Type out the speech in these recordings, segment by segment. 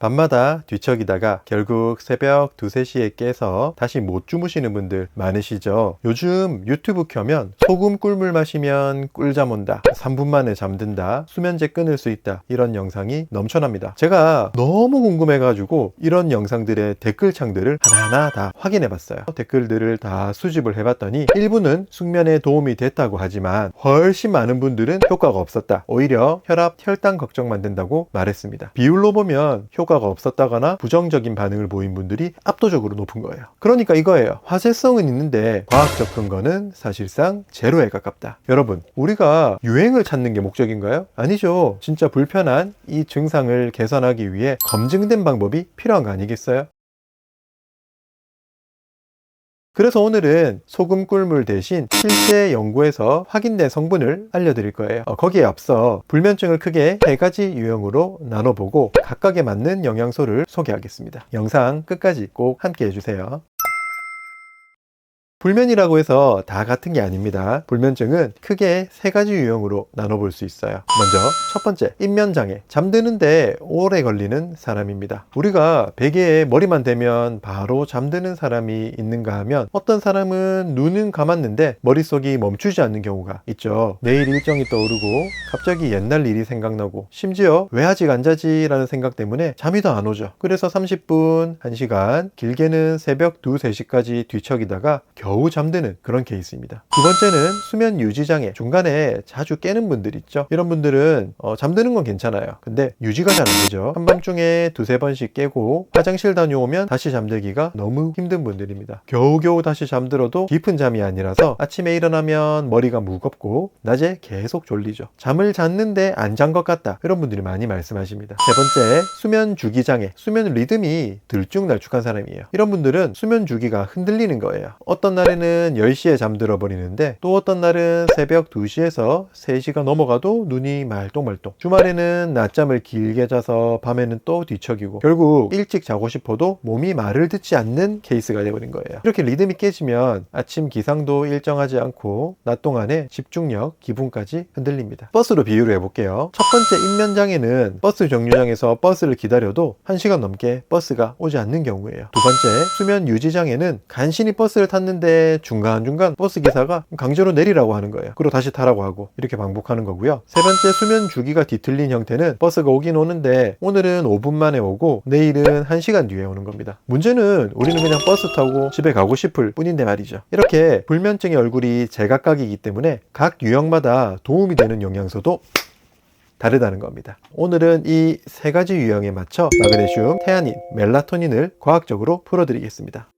밤마다 뒤척이다가 결국 새벽 2, 3시에 깨서 다시 못 주무시는 분들 많으시죠? 요즘 유튜브 켜면 소금 꿀물 마시면 꿀잠 온다. 3분 만에 잠든다. 수면제 끊을 수 있다. 이런 영상이 넘쳐납니다. 제가 너무 궁금해가지고 이런 영상들의 댓글창들을 하나하나 다 확인해 봤어요. 댓글들을 다 수집을 해봤더니 일부는 숙면에 도움이 됐다고 하지만 훨씬 많은 분들은 효과가 없었다. 오히려 혈압, 혈당 걱정만 된다고 말했습니다. 비율로 보면 효과 가 없었다거나 부정적인 반응을 보인 분들이 압도적으로 높은 거예요. 그러니까 이거예요. 화제성은 있는데 과학적 근거는 사실상 제로에 가깝다. 여러분, 우리가 유행을 찾는 게 목적인가요? 아니죠. 진짜 불편한 이 증상을 개선하기 위해 검증된 방법이 필요한 거 아니겠어요? 그래서 오늘은 소금 꿀물 대신 실제 연구에서 확인된 성분을 알려드릴 거예요. 어, 거기에 앞서 불면증을 크게 세 가지 유형으로 나눠보고 각각에 맞는 영양소를 소개하겠습니다. 영상 끝까지 꼭 함께 해주세요. 불면이라고 해서 다 같은 게 아닙니다. 불면증은 크게 세 가지 유형으로 나눠볼 수 있어요. 먼저 첫 번째, 입면장애. 잠드는데 오래 걸리는 사람입니다. 우리가 베개에 머리만 대면 바로 잠드는 사람이 있는가 하면 어떤 사람은 눈은 감았는데 머릿속이 멈추지 않는 경우가 있죠. 내일 일정이 떠오르고 갑자기 옛날 일이 생각나고 심지어 왜 아직 안 자지? 라는 생각 때문에 잠이 더 안 오죠. 그래서 30분, 1시간, 길게는 새벽 2, 3시까지 뒤척이다가 겨우 잠드는 그런 케이스입니다. 두 번째는 수면 유지 장애. 중간에 자주 깨는 분들 있죠. 이런 분들은 어, 잠드는 건 괜찮아요. 근데 유지가 잘 안 되죠. 한밤중에 두세 번씩 깨고 화장실 다녀오면 다시 잠들기가 너무 힘든 분들입니다. 겨우겨우 다시 잠들어도 깊은 잠이 아니라서 아침에 일어나면 머리가 무겁고 낮에 계속 졸리죠. 잠을 잤는데 안 잔 것 같다. 이런 분들이 많이 말씀하십니다. 세 번째, 수면 주기 장애. 수면 리듬이 들쭉날쭉한 사람이에요. 이런 분들은 수면 주기가 흔들리는 거예요. 어떤 날에는 10시에 잠들어 버리는데 또 어떤 날은 새벽 2시에서 3시가 넘어가도 눈이 말똥말똥. 주말에는 낮잠을 길게 자서 밤에는 또 뒤척이고 결국 일찍 자고 싶어도 몸이 말을 듣지 않는 케이스가 되어버린 거예요. 이렇게 리듬이 깨지면 아침 기상도 일정하지 않고 낮 동안에 집중력, 기분까지 흔들립니다. 버스로 비유를 해볼게요. 첫 번째 인면장애는 버스 정류장에서 버스를 기다려도 1시간 넘게 버스가 오지 않는 경우예요. 두 번째 수면 유지장애는 간신히 버스를 탔는데 중간중간 버스 기사가 강제로 내리라고 하는 거예요. 그리고 다시 타라고 하고 이렇게 반복하는 거고요. 세 번째 수면 주기가 뒤틀린 형태는 버스가 오긴 오는데 오늘은 5분 만에 오고 내일은 1시간 뒤에 오는 겁니다. 문제는 우리는 그냥 버스 타고 집에 가고 싶을 뿐인데 말이죠. 이렇게 불면증의 얼굴이 제각각이기 때문에 각 유형마다 도움이 되는 영양소도 다르다는 겁니다. 오늘은 이 세 가지 유형에 맞춰 마그네슘, 태아닌, 멜라토닌을 과학적으로 풀어드리겠습니다.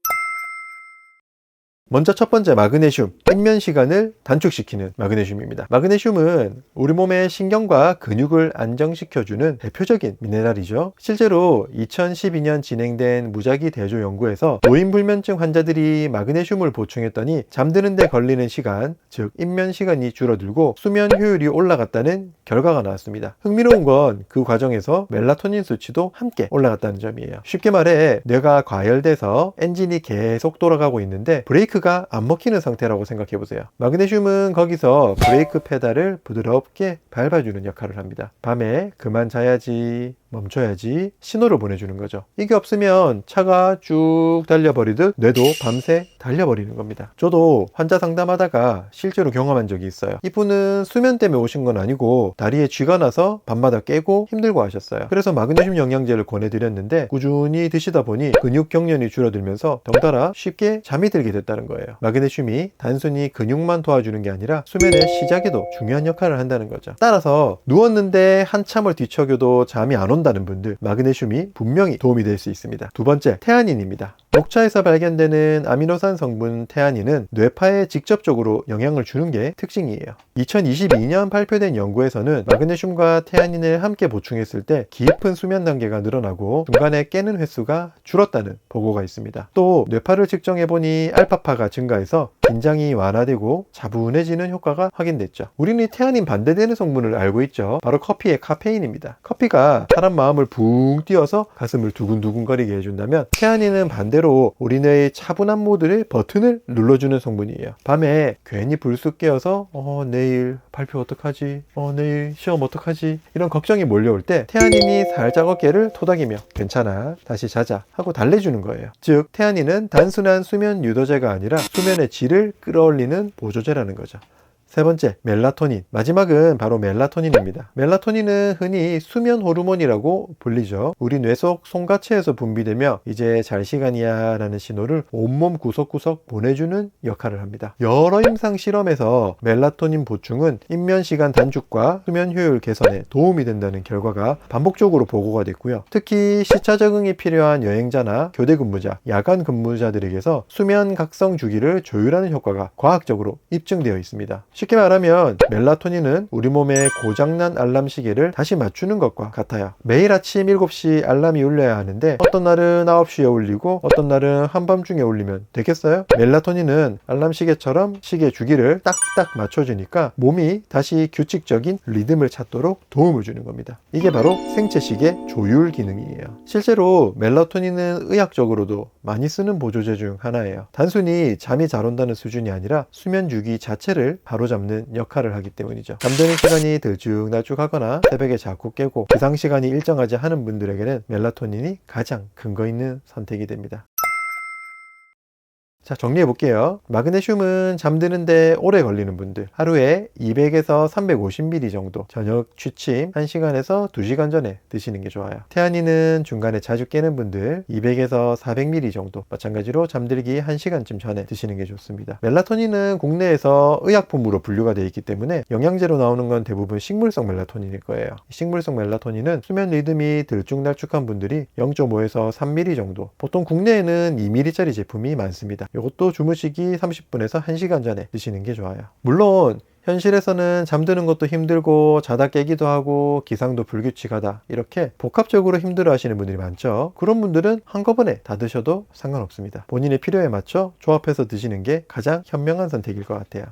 먼저 첫 번째 마그네슘, 입면 시간을 단축시키는 마그네슘입니다. 마그네슘은 우리 몸의 신경과 근육을 안정시켜주는 대표적인 미네랄이죠. 실제로 2012년 진행된 무작위 대조 연구에서 노인불면증 환자들이 마그네슘을 보충했더니 잠드는데 걸리는 시간, 즉 입면 시간이 줄어들고 수면 효율이 올라갔다는 결과가 나왔습니다. 흥미로운 건 그 과정에서 멜라토닌 수치도 함께 올라갔다는 점이에요. 쉽게 말해 뇌가 과열돼서 엔진이 계속 돌아가고 있는데 브레이크 가 안 먹히는 상태라고 생각해 보세요. 마그네슘은 거기서 브레이크 페달을 부드럽게 밟아주는 역할을 합니다. 밤에 그만 자야지 멈춰야지 신호를 보내주는 거죠. 이게 없으면 차가 쭉 달려버리듯 뇌도 밤새 달려버리는 겁니다. 저도 환자 상담하다가 실제로 경험한 적이 있어요. 이분은 수면 때문에 오신 건 아니고 다리에 쥐가 나서 밤마다 깨고 힘들고 하셨어요. 그래서 마그네슘 영양제를 권해드렸는데 꾸준히 드시다 보니 근육 경련이 줄어들면서 덩달아 쉽게 잠이 들게 됐다는 거예요. 마그네슘이 단순히 근육만 도와주는 게 아니라 수면의 시작에도 중요한 역할을 한다는 거죠. 따라서 누웠는데 한참을 뒤척여도 잠이 안 온다 는 분들 마그네슘이 분명히 도움이 될 수 있습니다. 두 번째, 태아닌입니다. 녹차에서 발견되는 아미노산 성분 태아닌은 뇌파에 직접적으로 영향을 주는 게 특징이에요. 2022년 발표된 연구에서는 마그네슘과 태아닌을 함께 보충했을 때 깊은 수면 단계가 늘어나고 중간에 깨는 횟수가 줄었다는 보고가 있습니다. 또 뇌파를 측정해보니 알파파가 증가해서 긴장이 완화되고 차분해지는 효과가 확인됐죠. 우리는 이 태아닌 반대되는 성분을 알고 있죠. 바로 커피의 카페인입니다. 커피가 사람 마음을 붕 띄워서 가슴을 두근두근거리게 해준다면 태아닌은 반대로 반대로 우리 뇌의 차분한 모드의 버튼을 눌러주는 성분이에요. 밤에 괜히 불쑥 깨어서 어 내일 발표 어떡하지? 어 내일 시험 어떡하지? 이런 걱정이 몰려올 때 태아닌이 살짝 어깨를 토닥이며 괜찮아 다시 자자 하고 달래주는 거예요. 즉 태아닌은 단순한 수면 유도제가 아니라 수면의 질을 끌어올리는 보조제라는 거죠. 세 번째, 멜라토닌. 마지막은 바로 멜라토닌입니다. 멜라토닌은 흔히 수면 호르몬이라고 불리죠. 우리 뇌 속 송가체에서 분비되며 이제 잘 시간이야 라는 신호를 온몸 구석구석 보내주는 역할을 합니다. 여러 임상 실험에서 멜라토닌 보충은 입면 시간 단축과 수면 효율 개선에 도움이 된다는 결과가 반복적으로 보고가 됐고요. 특히 시차 적응이 필요한 여행자나 교대 근무자, 야간 근무자들에게서 수면 각성 주기를 조율하는 효과가 과학적으로 입증되어 있습니다. 쉽게 말하면 멜라토닌은 우리 몸의 고장난 알람 시계를 다시 맞추는 것과 같아요. 매일 아침 7시 알람이 울려야 하는데 어떤 날은 9시에 울리고 어떤 날은 한밤중에 울리면 되겠어요? 멜라토닌은 알람 시계처럼 시계 주기를 딱딱 맞춰주니까 몸이 다시 규칙적인 리듬을 찾도록 도움을 주는 겁니다. 이게 바로 생체 시계 조율 기능이에요. 실제로 멜라토닌은 의학적으로도 많이 쓰는 보조제 중 하나예요. 단순히 잠이 잘 온다는 수준이 아니라 수면 주기 자체를 바로잡는 역할을 하기 때문이죠. 잠드는 시간이 들쭉날쭉 하거나 새벽에 자꾸 깨고 기상 시간이 일정하지 않은 분들에게는 멜라토닌이 가장 근거 있는 선택이 됩니다. 자, 정리해 볼게요. 마그네슘은 잠드는데 오래 걸리는 분들, 하루에 200에서 350ml 정도, 저녁 취침 1시간에서 2시간 전에 드시는 게 좋아요. 태아닌은 중간에 자주 깨는 분들, 200에서 400ml 정도, 마찬가지로 잠들기 1시간쯤 전에 드시는 게 좋습니다. 멜라토닌은 국내에서 의약품으로 분류가 되어 있기 때문에 영양제로 나오는 건 대부분 식물성 멜라토닌일 거예요. 식물성 멜라토닌은 수면 리듬이 들쭉날쭉한 분들이 0.5에서 3ml 정도, 보통 국내에는 2ml짜리 제품이 많습니다. 이것도 주무시기 30분에서 1시간 전에 드시는 게 좋아요. 물론 현실에서는 잠드는 것도 힘들고 자다 깨기도 하고 기상도 불규칙하다 이렇게 복합적으로 힘들어 하시는 분들이 많죠. 그런 분들은 한꺼번에 다 드셔도 상관없습니다. 본인의 필요에 맞춰 조합해서 드시는 게 가장 현명한 선택일 것 같아요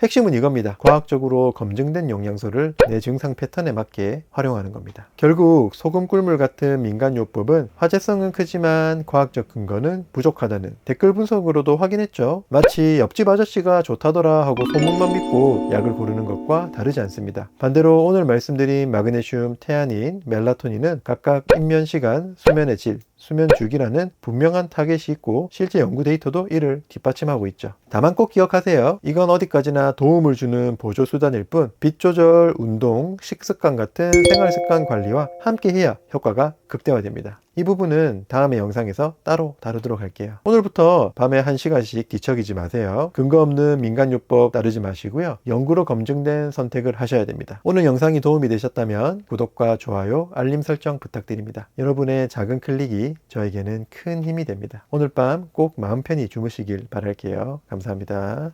핵심은 이겁니다. 과학적으로 검증된 영양소를 내 증상 패턴에 맞게 활용하는 겁니다. 결국 소금 꿀물 같은 민간요법은 화제성은 크지만 과학적 근거는 부족하다는 댓글 분석으로도 확인했죠. 마치 옆집 아저씨가 좋다더라 하고 소문만 믿고 약을 고르는 것과 다르지 않습니다. 반대로 오늘 말씀드린 마그네슘, 태아닌, 멜라토닌은 각각 입면 시간, 수면의 질, 수면 주기라는 분명한 타겟이 있고 실제 연구 데이터도 이를 뒷받침하고 있죠. 다만 꼭 기억하세요. 이건 어디까지나 도움을 주는 보조 수단일 뿐, 빛 조절, 운동, 식습관 같은 생활 습관 관리와 함께 해야 효과가 극대화됩니다. 이 부분은 다음의 영상에서 따로 다루도록 할게요. 오늘부터 밤에 1시간씩 뒤척이지 마세요. 근거 없는 민간요법 따르지 마시고요. 연구로 검증된 선택을 하셔야 됩니다. 오늘 영상이 도움이 되셨다면 구독과 좋아요, 알림 설정 부탁드립니다. 여러분의 작은 클릭이 저에게는 큰 힘이 됩니다. 오늘 밤 꼭 마음 편히 주무시길 바랄게요. 감사합니다.